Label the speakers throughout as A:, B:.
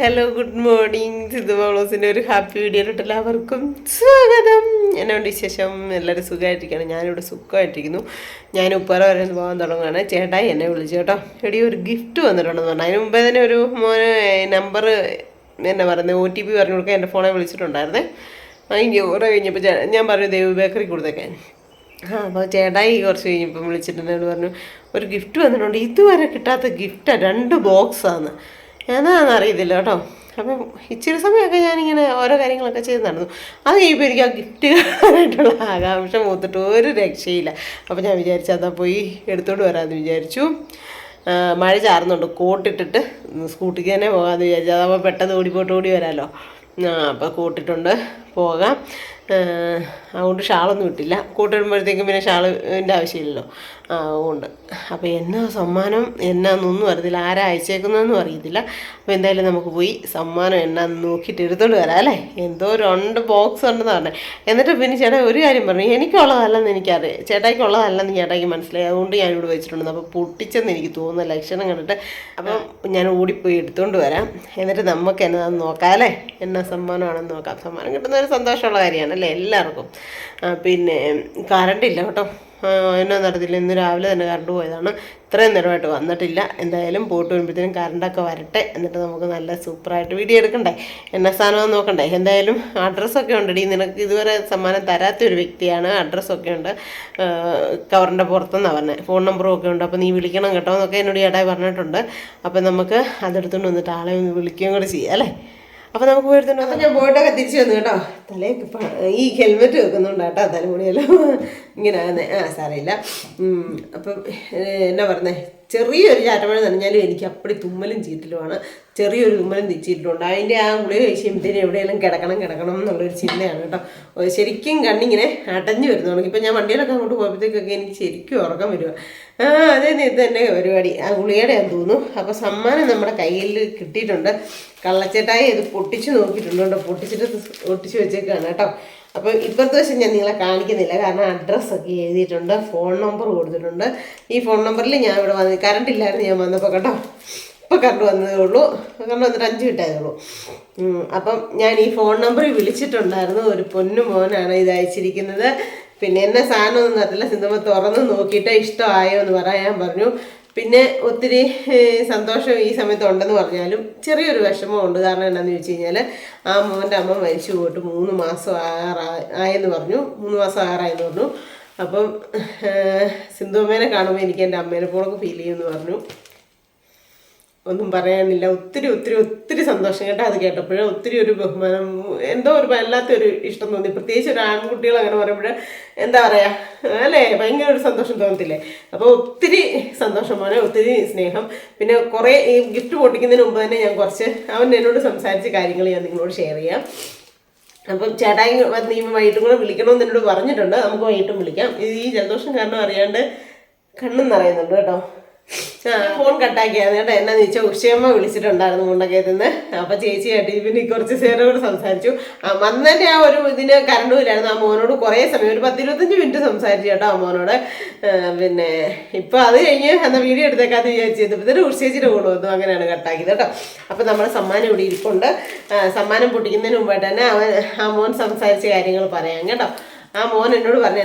A: Hello good morning Sidhu മൗളോസിന്റെ ഒരു happy വീഡിയോയിലോട്ട് എല്ലാവർക്കും സ്വാഗതം. എന്നോട് വിശേഷം എല്ലാവരും സുഖമായിട്ടിരിക്കുകയാണ്. ഞാനിവിടെ സുഖമായിട്ടിരിക്കുന്നു. ഞാൻ ഉപ്പാറ വരെ പോകാൻ തുടങ്ങുകയാണ്. ചേട്ടായി എന്നെ വിളിച്ചു കേട്ടോ. എടി ഒരു ഗിഫ്റ്റ് വന്നിട്ടുണ്ടെന്ന് പറഞ്ഞു. അതിന് മുമ്പേ തന്നെ ഒരു മോന് നമ്പർ എന്നാ പറയുന്നത് ഒ ടി പി പറഞ്ഞു കൊടുക്കാൻ എന്റെ ഫോണിൽ വിളിച്ചിട്ടുണ്ടായിരുന്നേ. അതിന്റെ ഓരോ കഴിഞ്ഞപ്പോൾ ഞാൻ പറഞ്ഞു ദേവ് ബേക്കറി കൊടുത്തേക്കാൻ. ആ അപ്പോൾ ചേട്ടായി കുറച്ച് കഴിഞ്ഞപ്പം വിളിച്ചിട്ടുണ്ടെന്ന് പറഞ്ഞു ഒരു ഗിഫ്റ്റ് വന്നിട്ടുണ്ട്. ഇതുവരെ കിട്ടാത്ത ഗിഫ്റ്റാണ് രണ്ട് ബോക്സാണ് എന്നാന്ന് അറിയത്തില്ല കേട്ടോ. അപ്പം ഇച്ചിരി സമയമൊക്കെ ഞാനിങ്ങനെ ഓരോ കാര്യങ്ങളൊക്കെ ചെയ്ത് നടന്നു. അത് കഴിയുമ്പോൾ എനിക്ക് ആ ഗിഫ്റ്റ് കാണാനായിട്ടുള്ള ആകാംക്ഷ മൂത്തിട്ട് ഒരു രക്ഷയില്ല. അപ്പം ഞാൻ വിചാരിച്ചു അതാ പോയി എടുത്തോണ്ട് വരാമെന്ന് വിചാരിച്ചു. മഴ ചാറുന്നുണ്ട്. കോട്ടിട്ടിട്ട് സ്കൂട്ടിക്ക് തന്നെ പോകാമെന്ന് വിചാരിച്ചു. അതാകുമ്പോൾ പെട്ടെന്ന് ഓടിപ്പോട്ട് ഓടി വരാമല്ലോ അപ്പോൾ കൂട്ടിട്ടുണ്ട്. പോകാം. അതുകൊണ്ട് ഷാളൊന്നും ഇട്ടില്ല. കൂട്ടിടുമ്പോഴത്തേക്കും പിന്നെ ഷാളിന്റെ ആവശ്യമില്ലല്ലോ. അതുകൊണ്ട് അപ്പോൾ എന്നാ സമ്മാനം എന്നാന്നൊന്നും അറിയത്തില്ല. ആരാ അയച്ചേക്കുന്നതെന്നും അറിയത്തില്ല. അപ്പോൾ എന്തായാലും നമുക്ക് പോയി സമ്മാനം എന്നാന്ന് നോക്കിയിട്ട് എടുത്തോണ്ട് വരാം അല്ലേ? എന്തോ രണ്ട് ബോക്സ് ഉണ്ടെന്ന് പറഞ്ഞത് എന്നിട്ട് പിന്നെ ചേട്ടാ ഒരു കാര്യം പറഞ്ഞു. എനിക്കുള്ളതല്ലെന്ന് എനിക്കറിയാം. ചേട്ടായിക്കുള്ളതല്ലെന്ന് ചേട്ടായിക്ക് മനസ്സിലായി. അതുകൊണ്ട് ഞാൻ ഇവിടെ വെച്ചിട്ടുണ്ട് അപ്പോൾ പൊട്ടിച്ചെന്ന് എനിക്ക് തോന്നുന്ന ലക്ഷണം കണ്ടിട്ട്. അപ്പം ഞാൻ ഓടിപ്പോയി എടുത്തുകൊണ്ട് വരാം. എന്നിട്ട് നമുക്ക് എന്നതാന്ന് നോക്കാം അല്ലേ? എന്നാ സമ്മാനമാണെന്ന് നോക്കാം. സമ്മാനം കിട്ടുന്ന ഒരു സന്തോഷമുള്ള കാര്യമാണ് അല്ലേ? എല്ലാവർക്കും. പിന്നെ കറണ്ടില്ല കേട്ടോ. എന്നാ നടത്തില്ല. ഇന്ന് രാവിലെ തന്നെ കറണ്ട് പോയതാണ്. ഇത്രയും നേരമായിട്ട് വന്നിട്ടില്ല. എന്തായാലും പോട്ട് വരുമ്പോഴത്തേനും കറണ്ടൊക്കെ വരട്ടെ എന്നിട്ട് നമുക്ക് നല്ല സൂപ്പറായിട്ട് വീഡിയോ എടുക്കണ്ടേ? എന്ന സാധനമെന്ന് നോക്കണ്ടേ? എന്തായാലും അഡ്രസ്സൊക്കെ ഉണ്ടടി. നിനക്ക് ഇതുവരെ സമ്മാനം തരാത്ത ഒരു വ്യക്തിയാണ്. അഡ്രസ്സൊക്കെ ഉണ്ട്. കവറിന്റെ പുറത്തുനിന്നാണ് പറഞ്ഞത് ഫോൺ നമ്പറും ഒക്കെ ഉണ്ട്. അപ്പോൾ നീ വിളിക്കണം കേട്ടോ എന്നൊക്കെ എന്നോട് ഇടയിൽ പറഞ്ഞിട്ടുണ്ട്. അപ്പോൾ നമുക്ക് അതെടുത്തുകൊണ്ട് വന്നിട്ട് ആളെ ഒന്ന് വിളിക്കുകയും കൂടെ ചെയ്യാം അല്ലേ? അപ്പോൾ നമുക്ക് പോയിട്ട് അപ്പം ഞാൻ പോയിട്ടൊക്കെ തിരിച്ചു വന്നു കേട്ടോ. തലേ ഈ ഹെൽമെറ്റ് വെക്കുന്നുണ്ട് കേട്ടോ തലമുടിയെല്ലാം. ഇങ്ങനെ ആകുന്നേ. ആ സാറിയില്ല അപ്പൊ എന്നാ പറഞ്ഞേ? ചെറിയൊരു ചാറ്റമഴ നനഞ്ഞാലും എനിക്ക് അപ്പടി തുമ്മലും ചീറ്റലുമാണ്. ചെറിയൊരു തുമ്മലും ചീറ്റലുണ്ട് അതിന്റെ ആ ഗുളിക കഴിച്ചുമ്പോഴത്തേനും എവിടെയെങ്കിലും കിടക്കണം കിടക്കണം എന്നുള്ളൊരു ചിന്തയാണ് കേട്ടോ. ശരിക്കും കണ്ണിങ്ങനെ അടഞ്ഞു വരുന്നുണ്ട് ഇപ്പം ഞാൻ വണ്ടിയിലൊക്കെ അങ്ങോട്ട് പോയപ്പോഴത്തേക്കൊക്കെ എനിക്ക് ശരിക്കും ഉറക്കം വരിക ആ അതെ ഇത് തന്നെ പരിപാടി. ആ ഗുളികയുടെ ഞാൻ തോന്നുന്നു. അപ്പോൾ സമ്മാനം നമ്മുടെ കയ്യിൽ കിട്ടിയിട്ടുണ്ട്. കള്ളച്ചേട്ടായി ഇത് പൊട്ടിച്ച് നോക്കിയിട്ടുണ്ട് പൊട്ടിച്ചിട്ട് ഒട്ടിച്ച് വെച്ചേക്കാണ് കേട്ടോ. അപ്പോൾ ഇപ്പോഴത്തെ വശം ഞാൻ നിങ്ങളെ കാണിക്കുന്നില്ല. കാരണം അഡ്രസ്സൊക്കെ എഴുതിയിട്ടുണ്ട്. ഫോൺ നമ്പർ കൊടുത്തിട്ടുണ്ട്. ഈ ഫോൺ നമ്പറിൽ ഞാൻ ഇവിടെ വന്ന് കറണ്ട് ഇല്ലായിരുന്നു ഞാൻ വന്നപ്പോൾ കേട്ടോ. ഇപ്പോൾ കറണ്ട് വന്നതേ ഉള്ളൂ. കറണ്ട് വന്നിട്ട് അഞ്ച് മിനിറ്റായതേ ഉള്ളൂ. അപ്പം ഞാൻ ഈ ഫോൺ നമ്പറിൽ വിളിച്ചിട്ടുണ്ടായിരുന്നു. ഒരു പൊന്നു മോനാണ് ഇത് അയച്ചിരിക്കുന്നത്. പിന്നെ എന്നെ സാധനമൊന്നും അറിയില്ല സിന്ധമ്മ തുറന്ന് നോക്കിയിട്ട് ഇഷ്ടമായോ എന്ന് പറയാൻ പറഞ്ഞു. പിന്നെ ഒത്തിരി സന്തോഷം ഈ സമയത്ത് ഉണ്ടെന്ന് പറഞ്ഞാലും ചെറിയൊരു വിഷമമുണ്ട് കാരണം എന്താണെന്ന് ചോദിച്ചു കഴിഞ്ഞാൽ ആ മോന്റെ അമ്മ മരിച്ചു പോയിട്ട് മൂന്ന് മാസം ആറാ ആയെന്ന് പറഞ്ഞു. മൂന്ന് മാസം ആറായെന്ന് പറഞ്ഞു. അപ്പം സിന്ധുമ്മേനെ കാണുമ്പോൾ എനിക്ക് എന്റെ അമ്മേനെ പോലൊക്കെ ഫീൽ ചെയ്യുമെന്ന് പറഞ്ഞു. ഒന്നും പറയാനില്ല. ഒത്തിരി ഒത്തിരി ഒത്തിരി സന്തോഷം. കേട്ടോ അത് കേട്ടപ്പോൾ ഒത്തിരി ഒരു ബഹുമാനം എന്തോ ഒരു വല്ലാത്തൊരു ഇഷ്ടം തോന്നി. പ്രത്യേകിച്ച് ഒരു ആൺകുട്ടികൾ അങ്ങനെ പറയുമ്പോൾ എന്താ പറയാ അല്ലേ? ഭയങ്കര ഒരു സന്തോഷം തോന്നത്തില്ലേ? അപ്പോൾ ഒത്തിരി സന്തോഷം മോനെ ഒത്തിരി സ്നേഹം. പിന്നെ കുറേ ഈ ഗിഫ്റ്റ് പൊട്ടിക്കുന്നതിന് മുമ്പ് തന്നെ ഞാൻ കുറച്ച് അവൻ എന്നോട് സംസാരിച്ച കാര്യങ്ങൾ ഞാൻ നിങ്ങളോട് ഷെയർ ചെയ്യാം. അപ്പം ചേട്ടായി വന്ന് നീ വൈകിട്ടും കൂടെ വിളിക്കണമെന്ന് എന്നോട് പറഞ്ഞിട്ടുണ്ട്. നമുക്ക് വൈകിട്ടും വിളിക്കാം. ഈ ജലദോഷം കാരണം അറിയാണ്ട് കണ്ണെന്ന് അറിയുന്നുണ്ട് കേട്ടോ. ഫോൺ കട്ടാക്കിയാണ് കേട്ടോ എന്നാന്ന് വെച്ചാൽ ഉഷയമ്മ വിളിച്ചിട്ടുണ്ടായിരുന്നു മുണ്ടക്കയത്തുനിന്ന്. അപ്പം ചേച്ചിയായിട്ട് പിന്നെ കുറച്ച് നേരം കൂടെ സംസാരിച്ചു. വന്നതിന്റെ ആ ഒരു ഇതിന് കറണ്ടും ഇല്ലായിരുന്നു. ആ മോനോട് കുറെ സമയം ഒരു പത്തിരുപത്തഞ്ച് മിനിറ്റ് സംസാരിച്ചു കേട്ടോ ആ മോനോട്. പിന്നെ ഇപ്പൊ അത് കഴിഞ്ഞ് എന്നാ വീഡിയോ എടുത്തേക്കാന്ന് വിചാരിച്ചു ഇതൊരു ഉഷേച്ചിയുടെ കൂടെ വന്നു. അങ്ങനെയാണ് കട്ടാക്കിയത് കേട്ടോ. അപ്പൊ നമ്മുടെ സമ്മാനം ഇവിടെ ഇരിപ്പുണ്ട്. സമ്മാനം പൊട്ടിക്കുന്നതിന് മുമ്പായിട്ട് തന്നെ അവൻ ആ മോൻ സംസാരിച്ച കാര്യങ്ങൾ പറയാം കേട്ടോ. ആ മോൻ എന്നോട് പറഞ്ഞ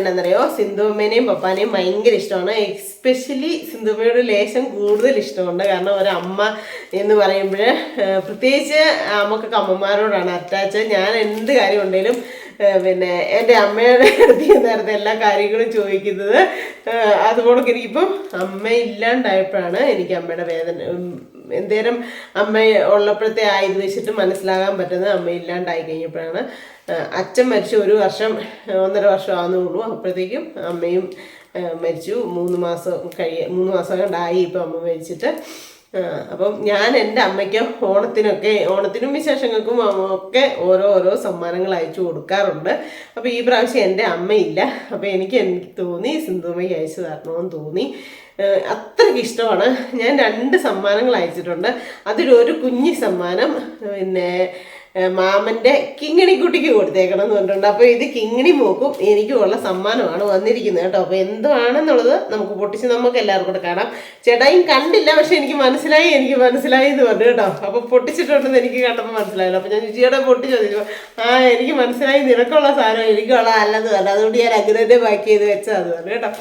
A: സിന്ധുമ്മേനെയും പപ്പാനെയും ഭയങ്കര ഇഷ്ടമാണ്. എക്സ്പെഷ്യലി സിന്ധുമ്മയോട് ലേശം കൂടുതൽ ഇഷ്ടമുണ്ട്. കാരണം ഒരമ്മ എന്ന് പറയുമ്പോൾ പ്രത്യേകിച്ച് അമ്മക്കൊക്കെ അമ്മമാരോടാണ് അറ്റാച്ച്. ഞാൻ എന്ത് കാര്യം ഉണ്ടെങ്കിലും പിന്നെ എന്റെ അമ്മയുടെ അടുത്ത് നേരത്തെ എല്ലാ കാര്യങ്ങളും ചോദിക്കുന്നത്. അതുപോലെ എനിക്കിപ്പം അമ്മ ഇല്ലാണ്ടായപ്പോഴാണ് എനിക്ക് അമ്മയുടെ വേദന എന്തേരം അമ്മ ഉള്ളപ്പോഴത്തെ ആ ഇത് വെച്ചിട്ട് മനസ്സിലാകാൻ പറ്റുന്നത് അമ്മ ഇല്ലാണ്ടായി കഴിഞ്ഞപ്പോഴാണ്. അച്ഛൻ മരിച്ചു ഒരു വർഷം ഒന്നര വർഷം ആവുന്നുള്ളൂ. അപ്പോഴത്തേക്കും അമ്മയും മരിച്ചു. മൂന്ന് മാസം കഴിയ മൂന്ന് മാസം കണ്ടായി ഇപ്പം അമ്മ മരിച്ചിട്ട്. അപ്പം ഞാൻ എന്റെ അമ്മയ്ക്ക് ഓണത്തിനൊക്കെ ഓണത്തിനും വിശേഷങ്ങൾക്കും ഒക്കെ ഓരോ ഓരോ സമ്മാനങ്ങൾ അയച്ചു കൊടുക്കാറുണ്ട്. അപ്പോൾ ഈ പ്രാവശ്യം എന്റെ അമ്മയില്ല. അപ്പോൾ എനിക്ക് എനിക്ക് തോന്നി സിന്ധുമ്മയ്ക്ക് അയച്ചു തരണമെന്ന് തോന്നി. അത്രയ്ക്ക് ഇഷ്ടമാണ്. ഞാൻ രണ്ട് സമ്മാനങ്ങൾ അയച്ചിട്ടുണ്ട്. അതിലൊരു കുഞ്ഞി സമ്മാനം പിന്നെ മാമന്റെ കിങ്ങിണി കുട്ടിക്ക് കൊടുത്തേക്കണം എന്ന് പറഞ്ഞിട്ടുണ്ട്. അപ്പൊ ഇത് കിങ്ങിണി മോക്കും എനിക്കുമുള്ള സമ്മാനമാണ് വന്നിരിക്കുന്നത് കേട്ടോ. അപ്പൊ എന്തുവാണെന്നുള്ളത് നമുക്ക് പൊട്ടിച്ച് നമുക്ക് എല്ലാവർക്കും കൂടെ കാണാം. ചേട്ടായും കണ്ടില്ല പക്ഷെ എനിക്ക് മനസ്സിലായി എനിക്ക് മനസ്സിലായി എന്ന് പറഞ്ഞു കേട്ടോ. അപ്പൊ പൊട്ടിച്ചിട്ടുണ്ടെന്ന് എനിക്ക് കണ്ടപ്പോൾ മനസ്സിലായല്ലോ. അപ്പൊ ഞാൻ രുചിയോടെ പൊട്ടി ചോദിച്ചു. ആ എനിക്ക് മനസ്സിലായി നിനക്കുള്ള സാധനം എനിക്കുള്ള അല്ലെന്ന് പറഞ്ഞു. അതുകൊണ്ട് ഞാൻ അഗ്രഹത്തെ ബാക്കി ചെയ്ത് വെച്ചത് പറഞ്ഞു കേട്ടോ.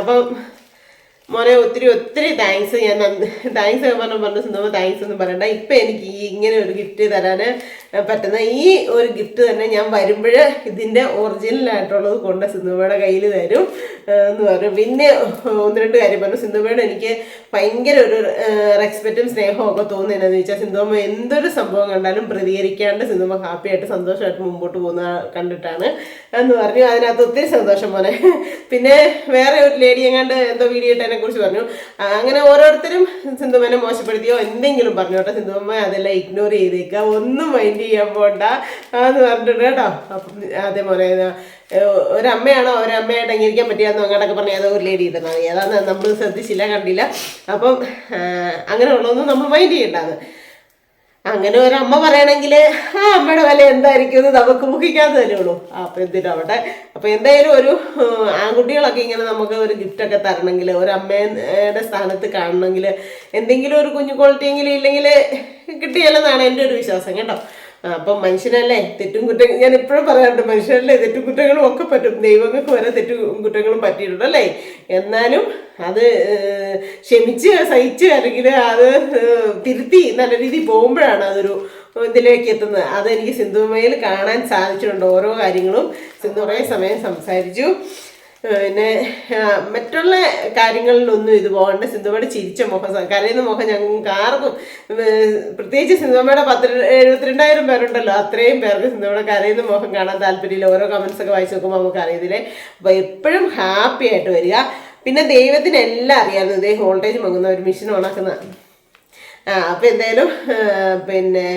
A: അപ്പം മോനെ ഒത്തിരി ഒത്തിരി താങ്ക്സ് ഞാൻ താങ്ക്സ് പറഞ്ഞു പറഞ്ഞു സിന്ധു താങ്ക്സ് ഒന്നും പറയണ്ട. ഇപ്പം എനിക്ക് ഈ ഇങ്ങനെ ഒരു ഗിഫ്റ്റ് തരാൻ പറ്റുന്ന ഈ ഒരു ഗിഫ്റ്റ് തന്നെ ഞാൻ വരുമ്പോൾ ഇതിന്റെ ഒറിജിനലായിട്ടുള്ളത് കൊണ്ട് സിന്ധുവയുടെ കയ്യിൽ തരും എന്ന് പറഞ്ഞു. പിന്നെ ഒന്ന് രണ്ട് കാര്യം പറഞ്ഞു. സിന്ധുവയുടെ എനിക്ക് ഭയങ്കര ഒരു റെസ്പെക്റ്റും സ്നേഹവും ഒക്കെ തോന്നുന്നതെന്ന് വെച്ചാൽ സിന്ധുവമ്മ എന്തൊരു സംഭവം കണ്ടാലും പ്രതികരിക്കാണ്ട് ഹാപ്പി ഹാപ്പിയായിട്ട് സന്തോഷമായിട്ട് മുമ്പോട്ട് പോകുന്ന കണ്ടിട്ടാണ് എന്ന് പറഞ്ഞു. അതിനകത്ത് ഒത്തിരി സന്തോഷം പോലെ പിന്നെ വേറെ ഒരു ലേഡി എങ്ങാണ്ട് എന്തോ വീഡിയോ ഇട്ടതിനെ കുറിച്ച് പറഞ്ഞു. അങ്ങനെ ഓരോരുത്തരും സിന്ധുമനെ മോശപ്പെടുത്തിയോ എന്തെങ്കിലും പറഞ്ഞു കേട്ടോ. സിന്ധുമ്മ അതെല്ലാം ഇഗ്നോർ ചെയ്തേക്കുക ഒന്നും മൈൻഡ് ചെയ്യാൻ പോണ്ട എന്ന് പറഞ്ഞിട്ടുണ്ട് കേട്ടോ. അപ്പം അതേപോലെ ഒരമ്മയാണോ ഒരമ്മയായിട്ട് അംഗീകരിക്കാൻ പറ്റിയെന്ന് അങ്ങോട്ടൊക്കെ പറഞ്ഞ ഏതോ ഒരു ലേഡി ഇടുന്നത് ഏതാന്ന് നമ്മൾ ശ്രദ്ധിച്ചില്ല കണ്ടില്ല. അപ്പം അങ്ങനെയുള്ളതൊന്നും നമ്മൾ മൈൻഡ് ചെയ്യണ്ടാന്ന് അങ്ങനെ ഒരു അമ്മ പറയണമെങ്കിൽ ആ അമ്മയുടെ വില എന്തായിരിക്കും എന്ന് നമുക്ക് ഊഹിക്കാതെ ഉള്ളൂ അപ്പം എന്തിനാ അവിടെ? അപ്പം എന്തായാലും ഒരു ആൺകുട്ടികളൊക്കെ ഇങ്ങനെ നമുക്ക് ഒരു ഗിഫ്റ്റൊക്കെ തരണമെങ്കിൽ ഒരു അമ്മയുടെ സ്ഥാനത്ത് കാണണമെങ്കിൽ എന്തെങ്കിലും ഒരു കുഞ്ഞു ക്വാളിറ്റി എങ്കിലും ഇല്ലെങ്കിൽ കിട്ടിയല്ലെന്നാണ് എന്റെ ഒരു വിശ്വാസം കേട്ടോ. അപ്പം മനുഷ്യനല്ലേ? തെറ്റും കുറ്റം ഞാൻ എപ്പോഴും പറയാറുണ്ട് മനുഷ്യനല്ലേ തെറ്റും കുറ്റങ്ങളും ഒക്കെ പറ്റും. ദൈവങ്ങൾക്ക് വരെ തെറ്റും കുറ്റങ്ങളും പറ്റിയിട്ടുണ്ട് അല്ലേ? എന്നാലും അത് ക്ഷമിച്ച് സഹിച്ച് അല്ലെങ്കിൽ അത് തിരുത്തി നല്ല രീതിയിൽ പോകുമ്പോഴാണ് അതൊരു ഇതിലേക്ക് എത്തുന്നത്. അതെനിക്ക് സിന്ധുമയിൽ കാണാൻ സാധിച്ചിട്ടുണ്ട്. ഓരോ കാര്യങ്ങളും സിന്ധു കുറേ സമയം സംസാരിച്ചു. പിന്നെ മറ്റുള്ള കാര്യങ്ങളിലൊന്നും ഇത് പോകണ്ട. സിന്ധുമയുടെ ചിരിച്ച മുഖം കരയുന്ന മുഖം ഞങ്ങൾക്ക് ആർക്കും പ്രത്യേകിച്ച് സിന്ധുമയുടെ പത്ത് എഴുപത്തിരണ്ടായിരം പേരുണ്ടല്ലോ അത്രയും പേർക്ക് സിന്ധുമയുടെ കരയുന്ന മുഖം കാണാൻ താല്പര്യമില്ല. ഓരോ കമൻസ് ഒക്കെ വായിച്ച് നോക്കുമ്പോൾ നമുക്ക് അറിയത്തില്ലേ? അപ്പോൾ എപ്പോഴും ഹാപ്പി ആയിട്ട് വരിക. പിന്നെ ദൈവത്തിന് എല്ലാം അറിയാമായിരുന്നു. ഇതേ വോൾട്ടേജ് മങ്ങുന്ന ഒരു മെഷീൻ ഓണാക്കുന്ന ആ അപ്പം എന്തായാലും പിന്നെ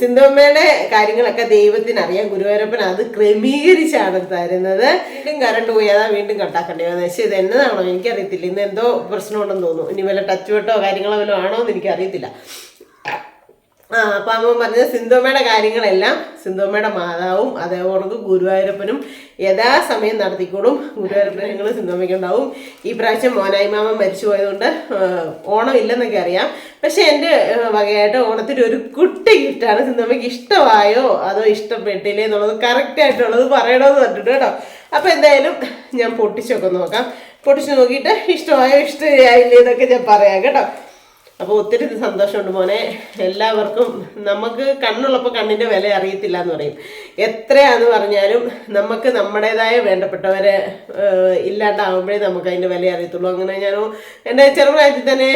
A: സിന്ധുമ്മയുടെ കാര്യങ്ങളൊക്കെ ദൈവത്തിന് അറിയാം ഗുരുവായൂരപ്പൻ അത് ക്രമീകരിച്ചാണ് തരുന്നത്. വീണ്ടും കറണ്ട് പോയി. അതാ വീണ്ടും കട്ടാക്കേണ്ടി വന്നത്. പക്ഷേ ഇത് എന്നതാണോ? എനിക്കറിയത്തില്ല. ഇന്ന് എന്തോ പ്രശ്നമുണ്ടെന്ന് തോന്നുന്നു. ഇനി വല്ല ടച്ച് വെട്ടോ കാര്യങ്ങളോ വല്ലതും ആണോ എന്ന് എനിക്കറിയത്തില്ല. അപ്പം അമ്മ പറഞ്ഞ സിന്ധുമ്മയുടെ കാര്യങ്ങളെല്ലാം സിന്ധുമ്മയുടെ മാതാവും അതേപോലെ ഗുരുവായൂരപ്പനും യഥാസമയം നടത്തിക്കോളും. ഗുരുവായൂരപ്പനും ഞങ്ങൾ സിന്ധുമ്മയ്ക്ക് ഉണ്ടാവും. ഈ പ്രാവശ്യം മോനായി മാമൻ മരിച്ചു പോയതുകൊണ്ട് ഓണം ഇല്ലെന്നൊക്കെ അറിയാം. പക്ഷെ എന്റെ വകയായിട്ട് ഓണത്തിന് ഒരു കുട്ടി ഗിഫ്റ്റാണ് സിന്ധുമ്മയ്ക്ക് ഇഷ്ടമായോ? അതോ ഇഷ്ടപ്പെട്ടില്ലേ എന്നുള്ളത് കറക്റ്റ് ആയിട്ടുള്ളത് പറയണമെന്ന് പറഞ്ഞിട്ട് കേട്ടോ. അപ്പം എന്തായാലും ഞാൻ പൊട്ടിച്ചൊക്കെ നോക്കാം. പൊട്ടിച്ച് നോക്കിയിട്ട് ഇഷ്ടമായോ ഇഷ്ടമായില്ലേ എന്നൊക്കെ ഞാൻ പറയാം കേട്ടോ. അപ്പോൾ ഒത്തിരി സന്തോഷമുണ്ട് മോനെ. എല്ലാവർക്കും നമുക്ക് കണ്ണുള്ളപ്പോൾ കണ്ണിന്റെ വില അറിയത്തില്ല എന്ന് പറയും. എത്രയാന്ന് പറഞ്ഞാലും നമുക്ക് നമ്മുടേതായ വേണ്ടപ്പെട്ടവരെ ഇല്ലാണ്ടാവുമ്പോഴേ നമുക്ക് അതിന്റെ വില അറിയത്തുള്ളൂ. അങ്ങനെ ഞാൻ എന്റെ ചെറുപ്രായത്തിൽ തന്നെ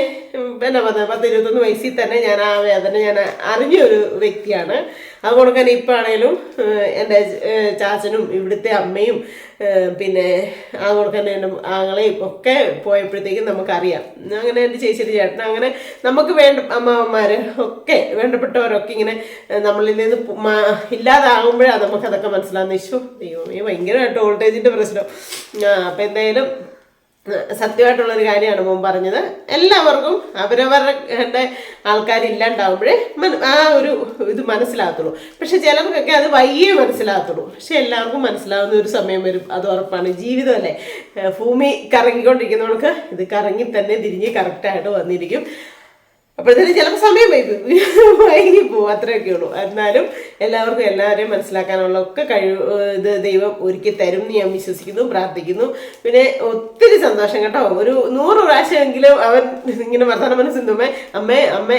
A: പിന്നെ പത്ത് ഇരുപത്തൊന്ന് വയസ്സിൽ തന്നെ ഞാൻ ആ വേദന ഞാൻ അറിഞ്ഞ ഒരു വ്യക്തിയാണ്. അതുകൊണ്ട് കൊടുക്കാൻ ഇപ്പം ആണെങ്കിലും എന്റെ ചാച്ചനും ഇവിടുത്തെ അമ്മയും പിന്നെ ആ കൊടുക്കാൻ എന്റെ ആങ്ങളെയും ഒക്കെ പോയപ്പോഴത്തേക്കും നമുക്കറിയാം. അങ്ങനെ എന്റെ ചേച്ചിയുടെ ചേട്ടൻ അങ്ങനെ നമുക്ക് വേണ്ട അമ്മമാർ ഒക്കെ വേണ്ടപ്പെട്ടവരൊക്കെ ഇങ്ങനെ നമ്മളിൽ നിന്ന് ഇല്ലാതാകുമ്പോഴാണ് നമുക്കതൊക്കെ മനസ്സിലാകുന്ന ഇഷ്യൂ ദൈവമേ ഭയങ്കരമായിട്ട് വോൾട്ടേജിന്റെ പ്രശ്നം. അപ്പം എന്തായാലും സത്യമായിട്ടുള്ളൊരു കാര്യമാണ് മോൻ പറഞ്ഞത്. എല്ലാവർക്കും അവരവരുടെ ആൾക്കാരില്ലാണ്ടാവുമ്പോഴേ ആ ഒരു ഇത് മനസ്സിലാകത്തുള്ളൂ. പക്ഷെ ചിലർക്കൊക്കെ അത് വയ്യേ മനസ്സിലാകത്തുള്ളൂ. പക്ഷെ എല്ലാവർക്കും മനസ്സിലാവുന്ന ഒരു സമയം വരും. അത് ഉറപ്പാണ്. ജീവിതമല്ലേ? ഭൂമി കറങ്ങിക്കൊണ്ടിരിക്കുന്നവർക്ക് ഇത് കറങ്ങി തന്നെ തിരിഞ്ഞ് കറക്റ്റായിട്ട് വന്നിരിക്കും. അപ്പോഴത്തേനും ചിലപ്പോൾ സമയം വൈകി. വൈകി പോകും അത്രയൊക്കെ ഉള്ളൂ. എന്നാലും എല്ലാവർക്കും എല്ലാവരെയും മനസ്സിലാക്കാനുള്ള ഒക്കെ കഴിവ് ഇത് ദൈവം ഒരുക്കി തരും ഞാൻ വിശ്വസിക്കുന്നു പ്രാർത്ഥിക്കുന്നു. പിന്നെ ഒത്തിരി സന്തോഷം കേട്ടോ. ഒരു നൂറ് പ്രാവശ്യമെങ്കിലും അവൻ ഇങ്ങനെ വർത്തമാനം മനസ്സിന്തുമ്മേ അമ്മേ അമ്മേ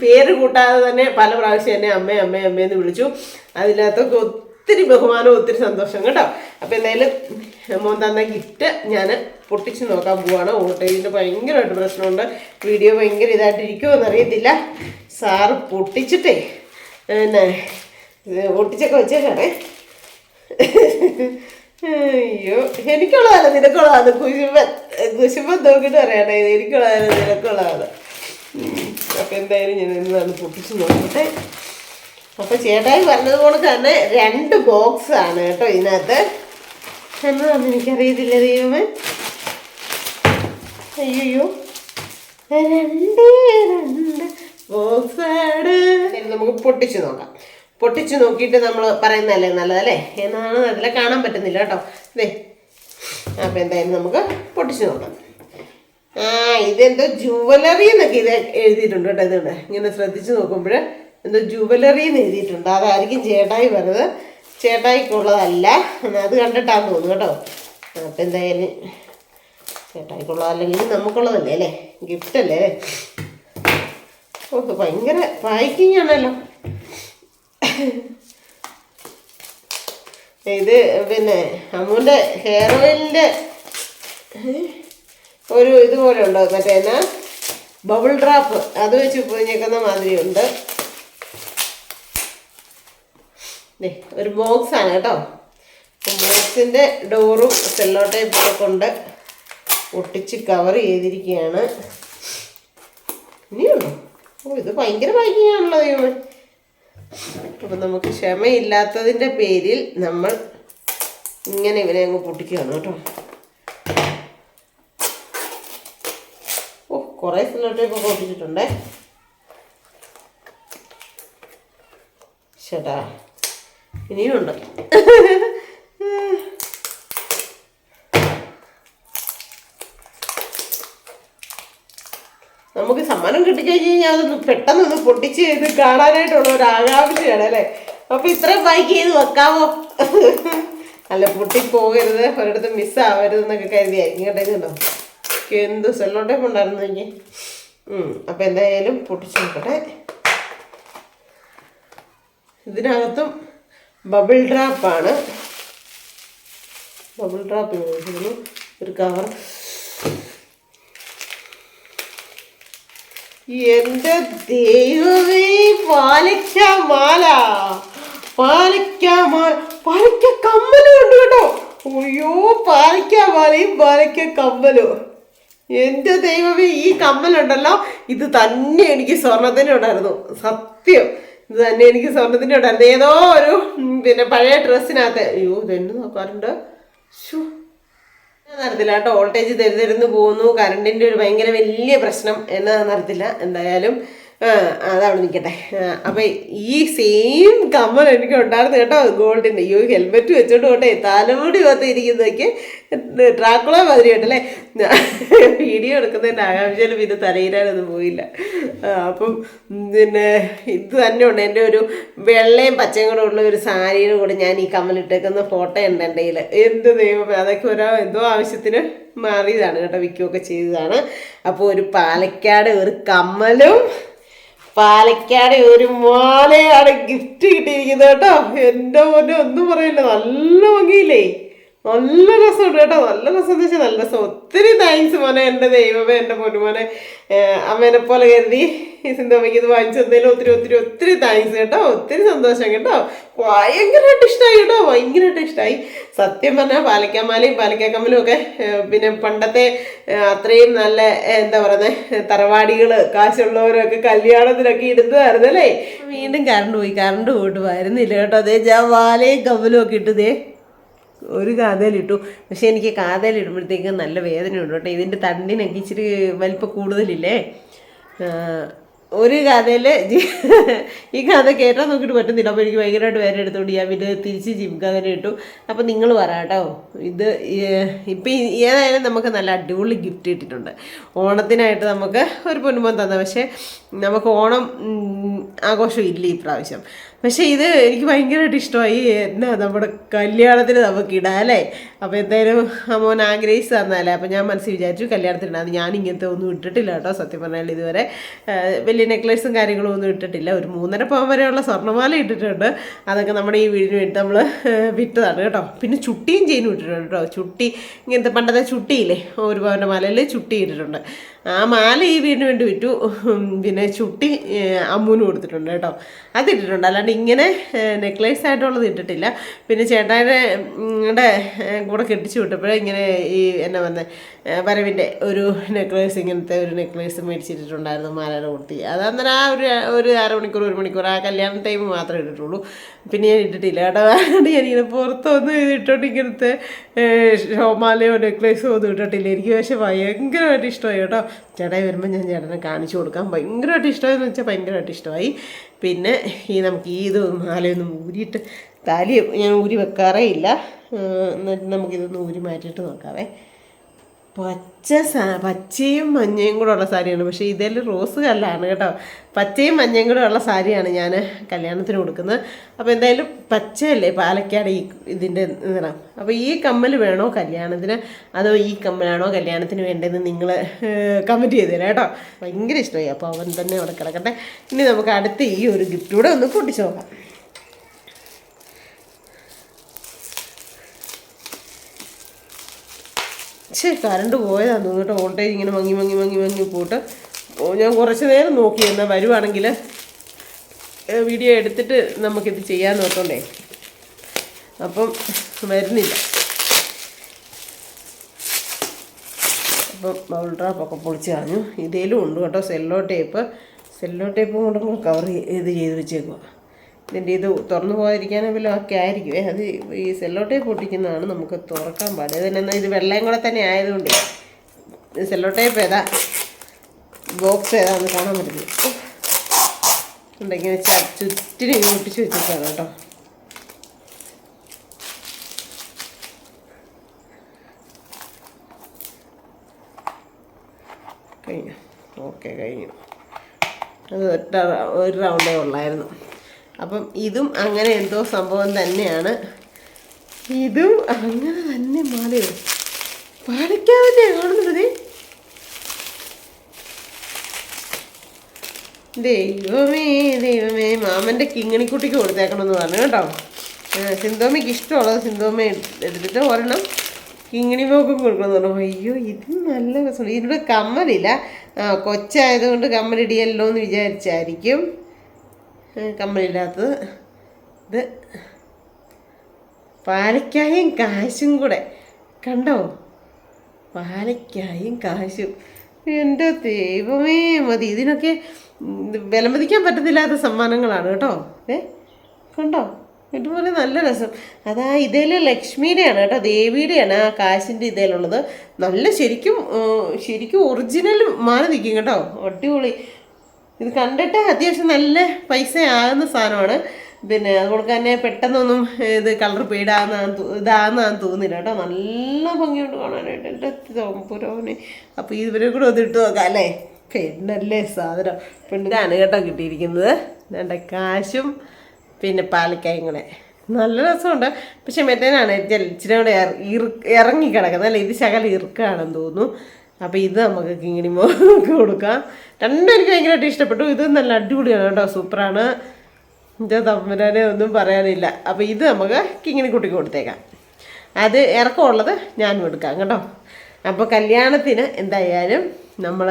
A: പേര് കൂട്ടാതെ തന്നെ പല പ്രാവശ്യം എന്നെ അമ്മേ അമ്മേ അമ്മേ എന്ന് വിളിച്ചു. അതിനകത്തൊക്കെ ഒത്തിരി ബഹുമാനവും ഒത്തിരി സന്തോഷം കേട്ടോ. അപ്പം എന്തായാലും മോൻ തന്ന ഗിഫ്റ്റ് ഞാൻ പൊട്ടിച്ച് നോക്കാൻ പോവാണ്. വോൾട്ടേജിന്റെ ഭയങ്കരമായിട്ട് പ്രശ്നമുണ്ട്. വീഡിയോ ഭയങ്കര ഇതായിട്ടിരിക്കുമോ എന്നറിയത്തില്ല. സാറ് പൊട്ടിച്ചിട്ടേ പിന്നെ ഒട്ടിച്ചൊക്കെ വെച്ചേക്കാണേ. അയ്യോ എനിക്കുള്ളതല്ല നിനക്കുള്ളതാണ്. കുശുമ്പൻ കുശുമ്പൻ നോക്കിയിട്ട് പറയണേ എനിക്കുള്ളതാണ് നിനക്കുള്ളതാണ്. അപ്പം എന്തായാലും ഞാൻ എന്താണ് പൊട്ടിച്ച് നോക്കട്ടെ. അപ്പൊ ചേട്ടായി പറഞ്ഞത് പോലെ തന്നെ രണ്ട് ബോക്സ് ആണ് കേട്ടോ ഇതിനകത്ത്. എന്നതാണെന്ന് എനിക്കറിയത്തില്ല ദൈവമേ. അയ്യോ രണ്ട് രണ്ട്. ബോക്സാണ് നമുക്ക് പൊട്ടിച്ചു നോക്കാം. പൊട്ടിച്ചു നോക്കിയിട്ട് നമ്മൾ പറയുന്നതല്ലേ നല്ലതല്ലേ? എന്നാണ് അതിലെ കാണാൻ പറ്റുന്നില്ല കേട്ടോ. ഇതേ അപ്പം എന്തായാലും നമുക്ക് പൊട്ടിച്ചു നോക്കാം. ആ ഇതെന്തോ ജുവലറി എന്നൊക്കെ ഇത് എഴുതിയിട്ടുണ്ട് കേട്ടോ ഇതുണ്ട്. ഇങ്ങനെ ശ്രദ്ധിച്ച് നോക്കുമ്പോൾ എന്തോ ജുവലറി എന്ന് എഴുതിയിട്ടുണ്ട്. അതായിരിക്കും ചേട്ടായി പറഞ്ഞത്. ചേട്ടായിക്കുള്ളതല്ല. അത് കണ്ടിട്ടാന്ന് തോന്നുന്നു കേട്ടോ. അപ്പം എന്തായാലും ചേട്ടായിക്കുള്ളതല്ലെങ്കിൽ നമുക്കുള്ളതല്ലേ അല്ലേ? ഗിഫ്റ്റ് അല്ലേ ഓ ഭയങ്കര പാക്കിങ് ആണല്ലോ ഇത് പിന്നെ അമ്മൂന്റെ ഹെയർ ഓയിലിന്റെ ഒരു ഇതുപോലെ ഉണ്ടോ? മറ്റേ എന്നാ? ബബിൾ ഡ്രാപ്പ് അത് വെച്ച് പൊഞ്ഞേക്കുന്ന മാതിരിയുണ്ട് ഒരു ബോക്സാണ് കേട്ടോ. ബോക്സിന്റെ ഡോറും സെല്ലോ ടൈപ്പൊക്കെ കൊണ്ട് ഒട്ടിച്ച് കവർ ചെയ്തിരിക്കുകയാണ്. ഇനിയുണ്ടോ? ഓ ഇത് ഭയങ്കര പാക്കിംഗ് ആണല്ലോ അപ്പം നമുക്ക് ക്ഷമയില്ലാത്തതിന്റെ പേരിൽ നമ്മൾ ഇങ്ങനെ ഇവനെ അങ്ങ് പൊട്ടിക്കുകയാണ് കേട്ടോ. ഓ കുറേ ഇപ്പോൾ പൊട്ടിച്ചിട്ടുണ്ടേ ചേട്ടാ ഇനിയുണ്ട്. നമുക്ക് സമ്മാനം കിട്ടിക്കഴിഞ്ഞ് കഴിഞ്ഞാൽ അതൊന്ന് പെട്ടെന്നൊന്ന് പൊട്ടിച്ച് ഇത് കാണാനായിട്ടുള്ള ഒരു ആകാംക്ഷയാണ് അല്ലേ? അപ്പൊ ഇത്രയും ബൈക്ക് ചെയ്ത് വെക്കാമോ? അല്ല പൊട്ടിപ്പോകരുത്. ഒരിടത്ത് മിസ്സാവരുത് എന്നൊക്കെ കരുതിയായി ഇങ്ങോട്ടേ കണ്ടോ? എന്ത് സെല്ലോട്ടേപ്പ് ഉണ്ടായിരുന്നു എനിക്ക്. അപ്പം എന്തായാലും പൊട്ടിച്ച് നോക്കട്ടെ. ഇതിനകത്തും ബബിൾ ഡ്രാപ്പാണ് ബബിൾ ഡ്രാപ്പ് ഒരു കവർ എന്റെ ദൈവമേ പാലിക്ക മാല പാലിക്ക മാല പാലിക്ക കമ്മലും ഉണ്ട് കേട്ടോ. അയ്യോ പാലിക്ക മാലയും പാലിക്ക കമ്മലും. എന്റെ ദൈവമേ ഈ കമ്മലുണ്ടല്ലോ ഇത് തന്നെ എനിക്ക് സ്വർണത്തിന് ഉണ്ടായിരുന്നു. സത്യം ഇത് തന്നെ എനിക്ക് സ്വർണത്തിന്റെ ഉണ്ടായിരുന്നു. ഏതോ ഒരു പിന്നെ പഴയ ഡ്രസ്സിനകത്ത്. അയ്യോ ഇതെന്നെ നോക്കാറുണ്ട്. ശോ നടത്തില്ല കേട്ടോ വോൾട്ടേജ് തെരുതെരുന്ന് പോകുന്നു. കറണ്ടിന്റെ ഒരു ഭയങ്കര വലിയ പ്രശ്നം എന്നാ നടത്തില്ല എന്തായാലും അതവിടെ നിൽക്കട്ടെ അപ്പം ഈ സെയിം കമ്മൽ എനിക്ക് ഉണ്ടായിരുന്നു കേട്ടോ ഗോൾഡിന്റെ അയ്യോ ഹെൽമെറ്റ് വെച്ചോണ്ട് പോട്ടെ തലമുടി പത്ത് ഇരിക്കുന്നതൊക്കെ ട്രാക്കുള മാതിരി കേട്ടല്ലേ വീഡിയോ എടുക്കുന്നതിന്റെ ആകാംക്ഷയിൽ ഇത് തലയിടാനൊന്നും പോയില്ല. അപ്പം പിന്നെ ഇത് തന്നെ ഉണ്ട്. എന്റെ ഒരു വെള്ളയും പച്ചയും കൂടെ ഉള്ള ഒരു സാരിയുടെ കൂടെ ഞാൻ ഈ കമ്മൽ ഇട്ടേക്കുന്ന ഫോട്ടോ ഉണ്ട് എന്റെ കയ്യിൽ എന്ത് ദൈവം അതൊക്കെ ഓരോ എന്തോ ആവശ്യത്തിന് മാറിയതാണ് കേട്ടോ വിൽക്കുകയൊക്കെ ചെയ്തതാണ്. അപ്പോൾ ഒരു പാലക്കാട് ഒരു കമ്മലും പാലക്കാട് ഒരു മാലയാണ് ഗിഫ്റ്റ് കിട്ടിയിരിക്കുന്നത് കേട്ടോ. എന്റെ മോനെ ഒന്നും പറയില്ല. നല്ല ഭംഗിയില്ലേ? നല്ല രസമുണ്ട് കേട്ടോ. നല്ല രസം എന്ന് വെച്ചാൽ നല്ല രസം. ഒത്തിരി താങ്ക്സ് മോനെ എന്റെ ദൈവമേ എന്റെ പൊന്നുമോനെ. അമ്മേനെ പോലെ കരുതി ഈ സിന്ധമ്മയ്ക്ക് ഇത് വാങ്ങിച്ചു തന്നതിൽ ഒത്തിരി ഒത്തിരി ഒത്തിരി താങ്ക്സ് കേട്ടോ. ഒത്തിരി സന്തോഷം കേട്ടോ. ഭയങ്കരമായിട്ട് ഇഷ്ടമായി കേട്ടോ. ഭയങ്കരമായിട്ട് ഇഷ്ടമായി സത്യം പറഞ്ഞാൽ പാലക്കാമാലയും പാലക്കാക്കമ്മലും ഒക്കെ പിന്നെ പണ്ടത്തെ അത്രയും നല്ല എന്താ പറയുന്നത് തറവാടികൾ കാശുള്ളവരൊക്കെ കല്യാണത്തിനൊക്കെ ഇടുന്നതായിരുന്നു അല്ലേ വീണ്ടും കറണ്ട് പോയി. കറണ്ട് പോയിട്ട് വരുന്നില്ല കേട്ടോ. അതേ ജാ വാലയും കമ്മലും ഒക്കെ ഇട്ടതേ ഒരു കാതലിട്ടു പക്ഷെ എനിക്ക് കാതേലിടുമ്പോഴത്തേക്ക് നല്ല വേദനയുണ്ട് കേട്ടോ. ഇതിന്റെ തണ്ടിനൊക്കെ ഇച്ചിരി വലിപ്പം കൂടുതലില്ലേ? ഒരു കഥയിൽ ഈ കഥ കേട്ടാൽ നോക്കിയിട്ട് പറ്റുന്നില്ല. അപ്പോൾ എനിക്ക് ഭയങ്കരമായിട്ട് വേറെ എടുത്തുകൊണ്ട് ഞാൻ പിന്നെ തിരിച്ച് ജിം കഥ ഇട്ടു. അപ്പോൾ നിങ്ങൾ പറ കേട്ടോ. ഇത് ഇപ്പം ഏതായാലും നമുക്ക് നല്ല അടിപൊളി ഗിഫ്റ്റ് കിട്ടിയിട്ടുണ്ട്. ഓണത്തിനായിട്ട് നമുക്ക് ഒരു പൊന്നുമോൻ തന്നെ. പക്ഷേ നമുക്ക് ഓണം ആഘോഷം ഇല്ല ഈ പ്രാവശ്യം. പക്ഷേ ഇത് എനിക്ക് ഭയങ്കരമായിട്ട് ഇഷ്ടമായി. എന്നാ നമ്മുടെ കല്യാണത്തിന് നമുക്ക് ഇടാം അല്ലേ? അപ്പോൾ എന്തായാലും മോൻ ആഗ്രഹിച്ച് തന്നാലേ അപ്പോൾ ഞാൻ മനസ്സിൽ വിചാരിച്ചു കല്യാണത്തിന് ഇടാം. ഞാൻ ഇങ്ങനത്തെ ഒന്നും ഇട്ടിട്ടില്ല കേട്ടോ സത്യം പറഞ്ഞാൽ ഇതുവരെ. വലിയ നെക്ലേസും കാര്യങ്ങളും ഒന്നും ഇട്ടിട്ടില്ല. ഒരു മൂന്നര പവൻ വരെയുള്ള സ്വർണമാല ഇട്ടിട്ടുണ്ട്. അതൊക്കെ നമ്മുടെ ഈ വീടിന് വേണ്ടി നമ്മൾ വിറ്റതാണ് കേട്ടോ. പിന്നെ ചുട്ടിയും ചെയിനും ഇട്ടിട്ടുണ്ട് കേട്ടോ. ചുട്ടി ഇങ്ങനത്തെ പണ്ടത്തെ ചുട്ടിയില്ലേ? ഒരു പവന്റെ മാലയിൽ ചുട്ടി ഇട്ടിട്ടുണ്ട്. ആ മാല ഈ വീടിന് വേണ്ടി വിറ്റു. പിന്നെ ചുട്ടി അമ്മൂന് കൊടുത്തിട്ടുണ്ട് കേട്ടോ. അതിട്ടിട്ടുണ്ട് അല്ലാണ്ട് ഇങ്ങനെ നെക്ലേസ് ആയിട്ടുള്ളത് ഇട്ടിട്ടില്ല. പിന്നെ ചേട്ടായുടെ കൂടെ കെട്ടിച്ചു വിട്ടപ്പോഴേ ഇങ്ങനെ ഈ എന്നെ പറഞ്ഞ വരവിന്റെ ഒരു നെക്ലേസ് ഇങ്ങനത്തെ ഒരു നെക്ലേസ് മേടിച്ചിട്ടുണ്ടായിരുന്നു മാലയുടെ കുട്ടി. അത് അന്നേരം ആ ഒരു ഒരു അരമണിക്കൂർ ഒരു മണിക്കൂർ ആ കല്യാണ ടൈം മാത്രമേ ഇട്ടിട്ടുള്ളൂ. പിന്നെ ഞാൻ ഇട്ടിട്ടില്ല കേട്ടോ. അതുകൊണ്ട് ഞാനിങ്ങനെ പുറത്തൊന്നും ഇത് ഇട്ടോണ്ട് ഇങ്ങനത്തെ ഷോമാലയോ നെക്ലേസോ ഒന്നും ഇട്ടിട്ടില്ല. എനിക്ക് പക്ഷേ ഭയങ്കരമായിട്ട് ഇഷ്ടമായി കേട്ടോ. ചേട്ടായി വരുമ്പോൾ ഞാൻ ചേട്ടനെ കാണിച്ചു കൊടുക്കാം. ഭയങ്കരമായിട്ട് ഇഷ്ടമായെന്ന് വെച്ചാൽ ഭയങ്കരമായിട്ട് ഇഷ്ടമായി. പിന്നെ ഈ നമുക്ക് ഈ ഇത് മാലയൊന്നും ഊരിയിട്ട് താലി ഞാൻ ഊരി വെക്കാറേ ഇല്ല. എന്നിട്ട് നമുക്കിതൊന്ന് ഊരി മാറ്റിയിട്ട് നോക്കാവേ. പച്ച പച്ചയും മഞ്ഞയും കൂടെ ഉള്ള സാരിയാണ്. പക്ഷേ ഇതെല്ലാം റോസ് കല്ലാണ് കേട്ടോ. പച്ചയും മഞ്ഞയും കൂടെ ഉള്ള സാരിയാണ് ഞാൻ കല്യാണത്തിന് കൊടുക്കുന്നത്. അപ്പോൾ എന്തായാലും പച്ചയല്ലേ പാലക്കാട് ഈ ഇതിന്റെ നിറം. അപ്പോൾ ഈ കമ്മൽ വേണോ കല്യാണത്തിന്? അതോ ഈ കമ്മലാണോ കല്യാണത്തിന് വേണ്ടതെന്ന് നിങ്ങൾ കമന്റ് ചെയ്തു തരാം കേട്ടോ. ഭയങ്കര ഇഷ്ടമായി. അപ്പോൾ അവൻ തന്നെ അവിടെ കിടക്കട്ടെ. ഇനി നമുക്ക് അടുത്ത ഈ ഒരു ഗിഫ്റ്റ് കൂടെ ഒന്ന് പൊട്ടിച്ച് ഛേ കറണ്ട് പോയതാന്ന് കേട്ടോ. വോൾട്ടേജ് ഇങ്ങനെ മങ്ങി മങ്ങി മങ്ങി മങ്ങി പോയിട്ട്. ഞാൻ കുറച്ച് നേരം നോക്കി. എന്നാൽ വരുവാണെങ്കിൽ വീഡിയോ എടുത്തിട്ട് നമുക്കിത് ചെയ്യാൻ നോക്കണ്ടേ അപ്പം വരുന്നില്ല. അപ്പം ബൗൾ ഡ്രാപ്പൊക്കെ പൊളിച്ച് കളഞ്ഞു. ഇതേലും ഉണ്ട് കേട്ടോ. സെല്ലോ ടേപ്പ് സെല്ലോ ടേപ്പും കൊണ്ട് കവർ ഇത് ചെയ്ത് വെച്ചേക്കുക ഇതിന്റെ ഇത് തുറന്നു പോകാതിരിക്കാനോ വല്ല ഒക്കെ ആയിരിക്കുമേ അത് ഈ സെല്ലോ ടേപ്പ് നമുക്ക് തുറക്കാൻ പാടില്ല ഇതിനെന്നാ ഇത് വെള്ളയും കൂടെ തന്നെ ആയതുകൊണ്ട് സെല്ലോ ടേപ്പ് ഏതാ? ബോക്സ് ഏതാന്ന് കാണാൻ പറ്റുന്നത് ഉണ്ടെങ്കിൽ വെച്ചാൽ ചുറ്റിനും ഇങ്ങനെ വെച്ചിട്ടാണ് കേട്ടോ. കഴിഞ്ഞു. ഓക്കെ കഴിഞ്ഞു. അത് ഒറ്റ ഒരു റൗണ്ടേ ഉള്ളായിരുന്നു. അപ്പം ഇതും അങ്ങനെ എന്തോ സംഭവം തന്നെയാണ്. ഇതും അങ്ങനെ തന്നെ മാലയോ പാലിക്കാതെ കാണുന്നത് ദൈവമേ ദൈവമേ മാമന്റെ കിങ്ങിണിക്കുട്ടിക്ക് കൊടുത്തേക്കണമെന്ന് പറഞ്ഞു കേട്ടോ. സിന്തോമയ്ക്ക് ഇഷ്ടമുള്ളത് സിന്തോമ എടുത്തിട്ട് ഒരെണ്ണം കിങ്ങിണി പോക്കും കൊടുക്കണമെന്ന് പറഞ്ഞു. അയ്യോ ഇത് നല്ല രസമുണ്ട് ഇതിലൂടെ കമ്മലില്ല. കൊച്ചായതുകൊണ്ട് കമ്മലിടിയല്ലോ എന്ന് വിചാരിച്ചായിരിക്കും. ആ, കമ്മലില്ലാത്തത് ഇത് പാലക്കായും കാശും കൂടെ. കണ്ടോ? പാലക്കായും കാശും. എന്റെ ദൈവമേ മതി. ഇതിനൊക്കെ വിലമതിക്കാൻ പറ്റത്തില്ലാത്ത സമ്മാനങ്ങളാണ് കേട്ടോ. ഏ? കണ്ടോ? ഇതുപോലെ നല്ല രസം. അതാ ഇതേൽ ലക്ഷ്മിയുടെയാണ് കേട്ടോ ദേവിയുടെയാണ് ആ കാശിന്റെ ഇതേലുള്ളത്. നല്ല ശരിക്കും ശരിക്കും ഒറിജിനൽ മാറി നിൽക്കും കേട്ടോ. അടിപൊളി. ഇത് കണ്ടിട്ട് അത്യാവശ്യം നല്ല പൈസ ആകുന്ന സാധനമാണ്. പിന്നെ അതുകൊണ്ട് തന്നെ പെട്ടെന്നൊന്നും ഇത് കളർ പെയ്ഡാകുന്ന ഇതാകുന്നതാന്ന് തോന്നില്ല കേട്ടോ. നല്ല ഭംഗിയുണ്ട് കാണാനായിട്ട്. എന്റെ തോമ്പുരോനെ. അപ്പോൾ ഇവരെ കൂടെ ഒന്ന് ഇട്ട് നോക്കാം അല്ലേ? പെണ്ണല്ലേ സാധനം. പെണ്ണിതാണ് കേട്ടോ കിട്ടിയിരിക്കുന്നത്. വേണ്ട കാശും പിന്നെ പാലക്കായും കൂടെ. നല്ല രസമുണ്ട്. പക്ഷെ മറ്റേനാണ് ഇച്ചിരി കൂടെ ഇറങ്ങി കിടക്കുന്നത്. അല്ലേ? ഇത് ശകലം ഇറുക്കാണെന്ന് തോന്നുന്നു. അപ്പോൾ ഇത് നമുക്ക് കിങ്ങിണി മോക്ക് കൊടുക്കാം. രണ്ടും എനിക്ക് ഭയങ്കരമായിട്ട് ഇഷ്ടപ്പെട്ടു. ഇത് നല്ല അടിപൊളിയാണ് കേട്ടോ. സൂപ്പറാണ്. എന്റെ തമ്പുരാനെ ഒന്നും പറയാനില്ല. അപ്പോൾ ഇത് നമുക്ക് കിങ്ങിണി കുട്ടിക്ക് കൊടുത്തേക്കാം. അത് ഇറക്കമുള്ളത് ഞാനും എടുക്കാം കേട്ടോ. അപ്പോൾ കല്യാണത്തിന് എന്തായാലും നമ്മൾ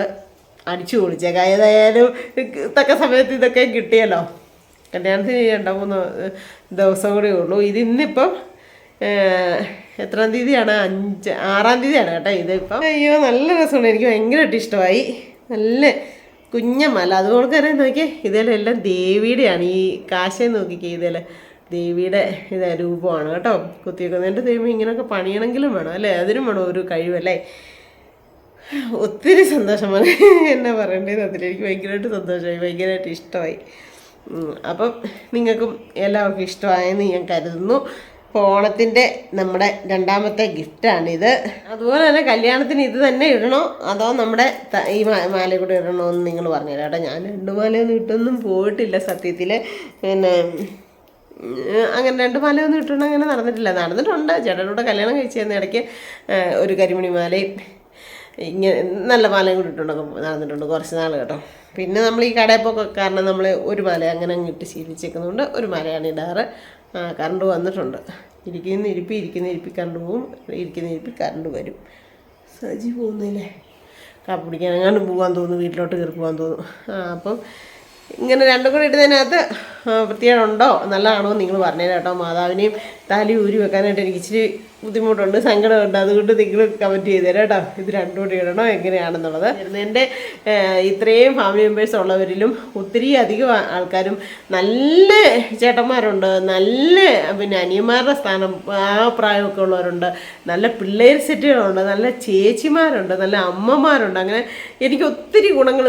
A: അടിച്ചു പൊളിച്ചേക്കാം. ഏതായാലും തക്ക സമയത്ത് ഇതൊക്കെ കിട്ടിയല്ലോ. കല്യാണത്തിന് രണ്ടോ മൂന്നോ ദിവസം കൂടി ഉള്ളൂ. ഇത് ഇന്നിപ്പം ഏഹ്, എത്രാം തീയതിയാണ്? അഞ്ച് ആറാം തീയതിയാണ് കേട്ടോ ഇതിപ്പം അയ്യോ നല്ല രസമുണ്ട് എനിക്ക് ഭയങ്കരമായിട്ട് ഇഷ്ടമായി. നല്ല കുഞ്ഞമല അതുകൊണ്ട് തന്നെ നോക്കിയേ ഇതിലെല്ലാം ദേവിയുടെയാണ്. ഈ കാശേ നോക്കിക്കേ ഇതിൽ ദേവിയുടെ ഇത് രൂപമാണ് കേട്ടോ. കുത്തിവെക്കുന്നതിന്റെ ദേവി ഇങ്ങനെയൊക്കെ പണിയണമെങ്കിലും വേണം അല്ലേ? അതിനും വേണം ഒരു കഴിവല്ലേ ഒത്തിരി സന്തോഷമാണ് എന്നെ പറയേണ്ടത്? അതിൽ എനിക്ക് ഭയങ്കരമായിട്ട് സന്തോഷമായി. ഭയങ്കരമായിട്ട് ഇഷ്ടമായി. അപ്പം നിങ്ങൾക്കും എല്ലാവർക്കും ഇഷ്ടമായെന്ന് ഞാൻ കരുതുന്നു. ഓണത്തിന്റെ നമ്മുടെ രണ്ടാമത്തെ ഗിഫ്റ്റാണിത്. അതുപോലെ തന്നെ കല്യാണത്തിന് ഇത് തന്നെ ഇടണോ? അതോ നമ്മുടെ ഈ മാല കൂടെ ഇടണോ എന്ന് നിങ്ങൾ പറഞ്ഞുതരാം. കേട്ടോ ഞാൻ രണ്ട് മാലയൊന്നും ഇട്ടൊന്നും പോയിട്ടില്ല സത്യത്തിൽ പിന്നെ അങ്ങനെ രണ്ട് മാലയൊന്നും ഇട്ടുകൊണ്ട് അങ്ങനെ നടന്നിട്ടില്ല. നടന്നിട്ടുണ്ട്. ചേട്ടനോട് കല്യാണം കഴിച്ചു തന്ന ഇടയ്ക്ക് ഒരു കരിമണി മാലയും ഇങ്ങനെ നല്ല മാലയും കൂടി ഇട്ടുണ്ടൊക്കെ നടന്നിട്ടുണ്ട് കുറച്ച് നാൾ കേട്ടോ. പിന്നെ നമ്മൾ ഈ കടയിൽ കാരണം നമ്മൾ ഒരു മാല അങ്ങനെ അങ്ങ് ഇട്ട് ശീലിച്ചേക്കുന്നതുകൊണ്ട് ഒരു മാലയാണ് ഇടാറ്. കറണ്ട് വന്നിട്ടുണ്ട്. ഇരിക്കുന്ന ഇരിപ്പി ഇരിക്കുന്ന ഇരിപ്പി കറണ്ട് പോവും. ഇരിക്കുന്ന ഇരിപ്പി കറണ്ട് വരും. സജി പോകുന്നില്ലേ? കാപ്പി പിടിക്കാൻ എങ്ങാണ്ട് പോകാൻ തോന്നുന്നു വീട്ടിലോട്ട് കയറി പോകാൻ തോന്നുന്നു. ആ അപ്പം ഇങ്ങനെ രണ്ടും കൂടി ഇടുന്നതിനകത്ത് വൃത്തികേടുണ്ടോ? നല്ലതാണോ നിങ്ങൾ പറഞ്ഞു കേട്ടോ. മാതാവിനെയും താലി ഊരി വെക്കാനായിട്ട് എനിക്ക് ഇച്ചിരി ബുദ്ധിമുട്ടുണ്ട് സങ്കടമുണ്ട്. അതുകൊണ്ട് നിങ്ങൾ കമന്റ് ചെയ്ത് തരാം കേട്ടോ. ഇത് രണ്ടും കൂടി ഇടണോ? എങ്ങനെയാണെന്നുള്ളത്. എന്റെ ഇത്രയും ഫാമിലി മെമ്പേഴ്സ് ഉള്ളവരിലും ഒത്തിരി അധികം ആൾക്കാരും നല്ല ചേട്ടന്മാരുണ്ട്. നല്ല പിന്നെ അനിയന്മാരുടെ സ്ഥാനം ആ പ്രായമൊക്കെ ഉള്ളവരുണ്ട്. നല്ല പിള്ളേർ സെറ്റുകളുണ്ട്. നല്ല ചേച്ചിമാരുണ്ട്. നല്ല അമ്മമാരുണ്ട്. അങ്ങനെ എനിക്ക് ഒത്തിരി ഗുണങ്ങൾ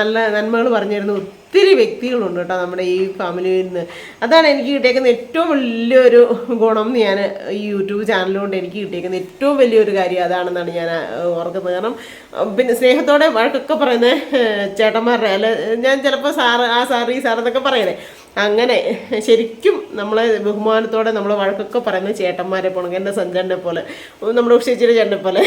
A: നല്ല നന്മകൾ പറഞ്ഞു തരുന്ന ഒത്തിരി വ്യക്തികളുണ്ട് കേട്ടോ നമ്മുടെ ഈ ഫാമിലിയിൽ നിന്ന്. അതാണ് എനിക്ക് കിട്ടിയേക്കുന്ന ഏറ്റവും വലിയൊരു ഗുണം ഞാൻ ഈ യൂട്യൂബ് ചാനൽ കൊണ്ട് എനിക്ക് കിട്ടിയേക്കുന്ന ഏറ്റവും വലിയൊരു കാര്യം അതാണെന്നാണ് ഞാൻ ഓർക്കുന്നത്. കാരണം പിന്നെ സ്നേഹത്തോടെ വഴക്കൊക്കെ പറയുന്ന ചേട്ടന്മാരുടെ അല്ല ഞാൻ ചിലപ്പോൾ സാറ് ആ സാറ് ഈ സാറെന്നൊക്കെ പറയണേ. അങ്ങനെ ശരിക്കും നമ്മളെ ബഹുമാനത്തോടെ നമ്മളെ വഴക്കൊക്കെ പറയുന്ന ചേട്ടന്മാരെ പോണെങ്കിൽ എന്റെ സഞ്ജനെ പോലെ നമ്മുടെ ഉഷേച്ചിയുടെ ചേട്ടനെ പോലെ.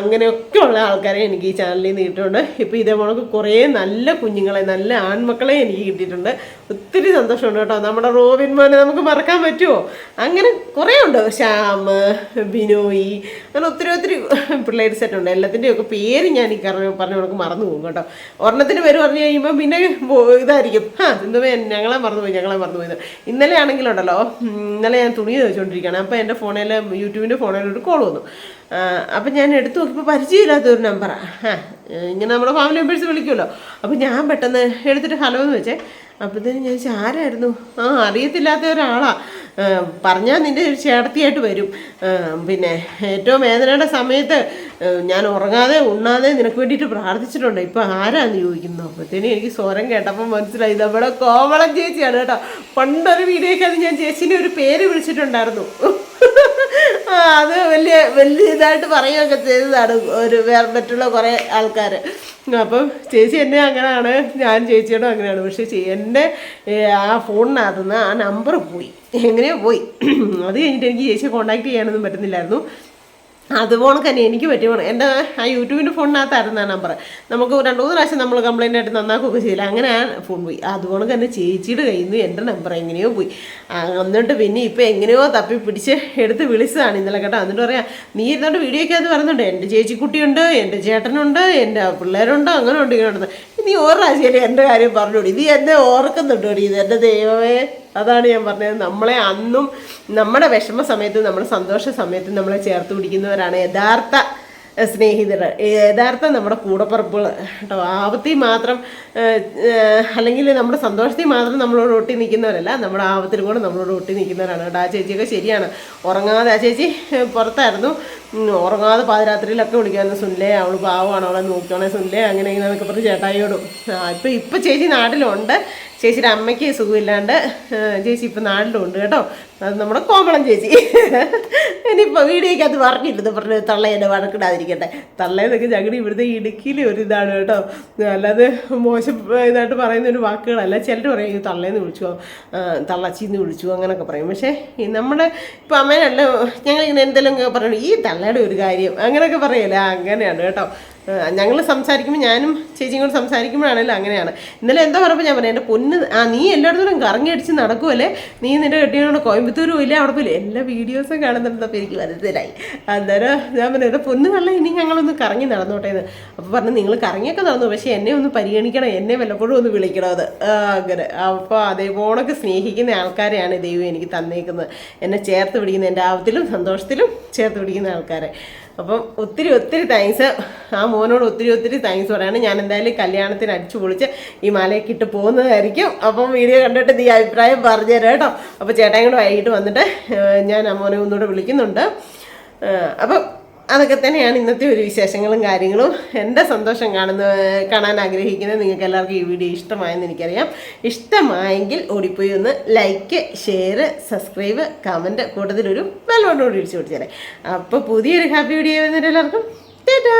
A: അങ്ങനെയൊക്കെ ഉള്ള ആൾക്കാരെ എനിക്ക് ഈ ചാനലിൽ നിന്ന് കിട്ടിയിട്ടുണ്ട്. ഇപ്പോൾ ഇതേ കുറേ നല്ല കുഞ്ഞുങ്ങളെ നല്ല ആൺമക്കളെ എനിക്ക് കിട്ടിയിട്ടുണ്ട്. ഒത്തിരി സന്തോഷമുണ്ട് കേട്ടോ. നമ്മുടെ റോബിൻമാനെ നമുക്ക് മറക്കാൻ പറ്റുമോ അങ്ങനെ കുറേ ഉണ്ട്. ശ്യാം ബിനോയി അങ്ങനെ ഒത്തിരി ഒത്തിരി പിള്ളേർ സെറ്റുണ്ട് എല്ലാത്തിന്റെയൊക്കെ പേര് ഞാൻ ഈ പറഞ്ഞു പറഞ്ഞു കണക്ക് മറന്നു പോകും കേട്ടോ. ഒരെണ്ണത്തിന് പേര് പറഞ്ഞു കഴിയുമ്പോൾ പിന്നെ ഇതായിരിക്കും. ആ എന്തുവേ ഞങ്ങളെ മറന്നുപോയി ഞങ്ങളെ മറന്നുപോയി ഇന്നലെ ആണെങ്കിലുണ്ടല്ലോ ഉം, ഇന്നലെ ഞാൻ തുണി വെച്ചുകൊണ്ടിരിക്കുകയാണ് അപ്പോൾ എന്റെ ഫോണിൽ യൂട്യൂബിന്റെ ഫോണിൽ ഒരു കോൾ വന്നു. അപ്പം ഞാൻ എടുത്തു നോക്കിയപ്പോൾ പരിചയമില്ലാത്ത ഒരു നമ്പറാണ് ഇങ്ങനെ നമ്മുടെ ഫാമിലി മെമ്പേഴ്സ് വിളിക്കുമല്ലോ. അപ്പം ഞാൻ പെട്ടെന്ന് എടുത്തിട്ട് ഹലോ എന്ന് വെച്ചേ. അപ്പോഴത്തേനും ഞാൻ ആരായിരുന്നു? ആ അറിയത്തില്ലാത്ത ഒരാളാണ് പറഞ്ഞാൽ നിന്റെ ഒരു ചേട്ടത്തിയായിട്ട് വരും. പിന്നെ ഏറ്റവും വേദനയുടെ സമയത്ത് ഞാൻ ഉറങ്ങാതെ ഉണ്ണാതെ നിനക്ക് വേണ്ടിയിട്ട് പ്രാർത്ഥിച്ചിട്ടുണ്ട്. ഇപ്പം ആരാന്ന് ചോദിക്കുന്നു. അപ്പോഴത്തേനും എനിക്ക് സ്വരം കേട്ടപ്പോൾ മനസ്സിലായി. നമ്മുടെ കോവളം ചേച്ചിയാണ് കേട്ടോ. പണ്ടൊരു വീഡിയോക്കാണ് ഞാൻ ചേച്ചീനെ ഒരു പേര് വിളിച്ചിട്ടുണ്ടായിരുന്നു. അത് വലിയ വലിയ ഇതായിട്ട് പറയുകയൊക്കെ ചെയ്തതാണ് ഒരു വേറെ മറ്റുള്ള കുറേ ആൾക്കാർ അപ്പം ചേച്ചി എന്നെ അങ്ങനെയാണ് ഞാൻ ചേച്ചിയോടും അങ്ങനെയാണ്. പക്ഷേ എന്റെ ആ ഫോണിനകത്തുനിന്ന് ആ നമ്പർ പോയി. എങ്ങനെയോ പോയി. അത് കഴിഞ്ഞിട്ട് എനിക്ക് ചേച്ചിയെ കോൺടാക്ട് ചെയ്യാനൊന്നും പറ്റുന്നില്ലായിരുന്നു. അതുപോലെ തന്നെ എനിക്ക് പറ്റി പോകണം എന്റെ ആ യൂട്യൂബിന്റെ ഫോണിനകത്തായിരുന്നു ആ നമ്പർ നമുക്ക് രണ്ട് മൂന്ന് പ്രാവശ്യം നമ്മൾ കംപ്ലൈന്റ് ആയിട്ട് നന്നാക്കുകയൊക്കെ ചെയ്യില്ല അങ്ങനെ ആ ഫോൺ പോയി. അതുപോലെ തന്നെ ചേച്ചിയുടെ കയ്യിൽ നിന്ന് എന്റെ നമ്പർ എങ്ങനെയോ പോയി. എന്നിട്ട് പിന്നെ ഇപ്പോൾ എങ്ങനെയോ തപ്പി പിടിച്ച് എടുത്ത് വിളിച്ചതാണ് ഇന്നലെ കേട്ടോ. എന്നിട്ട് പറയാം നീ ഇരുന്നോണ്ട് വീഡിയോ ഒക്കെ അത് പറയുന്നുണ്ട് എന്റെ ചേച്ചിക്കുട്ടിയുണ്ട് എന്റെ ചേട്ടനുണ്ട് എന്റെ പിള്ളേരുണ്ട് അങ്ങനെ ഉണ്ട് ഇങ്ങനെ നീ ശരി എന്റെ കാര്യം പറഞ്ഞോടി നീ എന്നെ ഓർക്കുന്നുണ്ടോ ഇത് എന്റെ ദൈവമേ. അതാണ് ഞാൻ പറഞ്ഞത്. നമ്മളെ അന്നും നമ്മുടെ വിഷമ സമയത്തും നമ്മുടെ സന്തോഷ സമയത്തും നമ്മളെ ചേർത്ത് പിടിക്കുന്നവരാണ് യഥാർത്ഥ സ്നേഹിതർ യഥാർത്ഥ നമ്മുടെ കൂടപ്പറപ്പുകൾ കേട്ടോ ആപത്തിൽ മാത്രം അല്ലെങ്കിൽ നമ്മുടെ സന്തോഷത്തിൽ മാത്രം നമ്മളോട് ഒട്ടി നിൽക്കുന്നവരല്ല നമ്മുടെ ആപത്തിൽ കൂടെ നമ്മളോട് ഒട്ടി നിൽക്കുന്നവരാണ്. കേട്ടോ ആ ചേച്ചിയൊക്കെ ശരിയാണ്. ഉറങ്ങാതെ ആ ചേച്ചി പുറത്തായിരുന്നു. ഉറങ്ങാതെ പാതിരാത്രിയിലൊക്കെ വിളിക്കായിരുന്നു സുനിലേ അവൾ പാവമാണ് അവളെ നോക്കുകയാണെ സുനിലേ അങ്ങനെ ഇങ്ങനെയൊക്കെ പറഞ്ഞ് ചേട്ടായിയോടും. ഇപ്പം ഇപ്പം ചേച്ചി നാട്ടിലുണ്ട്. ചേച്ചിയുടെ അമ്മയ്ക്ക് സുഖമില്ലാണ്ട് ചേച്ചി ഇപ്പം നാട്ടിലുണ്ട് കേട്ടോ. അത് നമ്മുടെ കോമളം ചേച്ചി. ഇനിയിപ്പോൾ വീഡിയോയ്ക്ക് അത് പറഞ്ഞിരുന്നു പറഞ്ഞു തള്ള എന്നെ വഴക്കിടാതിരിക്കട്ടെ തള്ളേന്നൊക്കെ ഞങ്ങളുടെ ഇവിടുത്തെ ഇടുക്കിയിലെ ഒരു ഇതാണ് കേട്ടോ. അല്ലാതെ മോശം ഇതായിട്ട് പറയുന്ന ഒരു വാക്കുകളല്ല. ചിലർ പറയും "ഈ തള്ളേന്ന് വിളിച്ചോ തള്ളച്ചിന്ന് വിളിച്ചു അങ്ങനെയൊക്കെ പറയും. പക്ഷേ നമ്മുടെ ഇപ്പം അമ്മേനല്ല ഞങ്ങളിങ്ങനെ എന്തെങ്കിലും പറയണം ഈ തള്ളയുടെ ഒരു കാര്യം അങ്ങനെയൊക്കെ പറയല്ലേ? അങ്ങനെയാണ് കേട്ടോ. ഞങ്ങൾ സംസാരിക്കുമ്പോൾ ഞാനും ചേച്ചിയും കൂടെ സംസാരിക്കുമ്പോഴാണല്ലോ അങ്ങനെയാണ്. ഇന്നലെ എന്താ പറയുമ്പോൾ ഞാൻ പറയാം എന്റെ പൊന്ന് ആ നീ എല്ലായിടത്തും കറങ്ങി അടിച്ച് നടക്കുമല്ലേ നീ നിന്റെ കെട്ടിയോട് കോയമ്പത്തൂരും ഇല്ല അവിടെ പോയില്ലേ? എല്ലാ വീഡിയോസും കാണുന്നുണ്ടപ്പോൾ എനിക്ക് മനസ്സിലായി. അന്നേരം ഞാൻ പറഞ്ഞു എന്റെ പൊന്ന് നല്ല ഇനി ഞങ്ങളൊന്ന് കറങ്ങി നടന്നോട്ടെ എന്ന്. അപ്പോൾ പറഞ്ഞു നിങ്ങൾ കറങ്ങിയൊക്കെ നടന്നു പക്ഷേ എന്നെ ഒന്ന് പരിഗണിക്കണം എന്നെ വല്ലപ്പോഴും ഒന്ന് വിളിക്കണം അത്. അങ്ങനെ. അപ്പോൾ അതേപോണൊക്കെ സ്നേഹിക്കുന്ന ആൾക്കാരെയാണ് ദൈവം എനിക്ക് തന്നേക്കുന്നത്. എന്നെ ചേർത്ത് പിടിക്കുന്ന എന്റെ ആപത്തിലും സന്തോഷത്തിലും ചേർത്ത് പിടിക്കുന്ന ആൾക്കാരെ. അപ്പം ഒത്തിരി ഒത്തിരി താങ്ക്സ് ആ മോനോട് ഒത്തിരി ഒത്തിരി താങ്ക്സ് പറയാണ്. ഞാൻ എന്തായാലും കല്യാണത്തിന് അടിച്ചു പൊളിച്ച് ഈ മലയൊക്കെ ഇട്ട് പോകുന്നതായിരിക്കും. അപ്പം വീഡിയോ കണ്ടിട്ട് നീ അഭിപ്രായം പറഞ്ഞു തരാം കേട്ടോ. അപ്പോൾ ചേട്ടായും കൂടെ വൈകിട്ട് വന്നിട്ട് ഞാൻ ആ മോനെ ഒന്നുകൂടെ വിളിക്കുന്നുണ്ട്. അപ്പം അതൊക്കെ തന്നെയാണ് ഇന്നത്തെ ഒരു വിശേഷങ്ങളും കാര്യങ്ങളും. എന്റെ സന്തോഷം കാണുന്ന കാണാൻ ആഗ്രഹിക്കുന്നത് നിങ്ങൾക്ക് എല്ലാവർക്കും ഈ വീഡിയോ ഇഷ്ടമായെന്ന് എനിക്കറിയാം. ഇഷ്ടമായെങ്കിൽ ഓടിപ്പോയി ഒന്ന് ലൈക്ക് ഷെയർ സബ്സ്ക്രൈബ് കമന്റ് കൂട്ടത്തിലൊരു ബെൽ ബട്ടൺ കൂടി ഇടിച്ചു കൊടുത്തേരെ അപ്പോൾ പുതിയൊരു ഹാപ്പി വീഡിയോ വരുന്നവരെല്ലാവർക്കും ടാറ്റാ!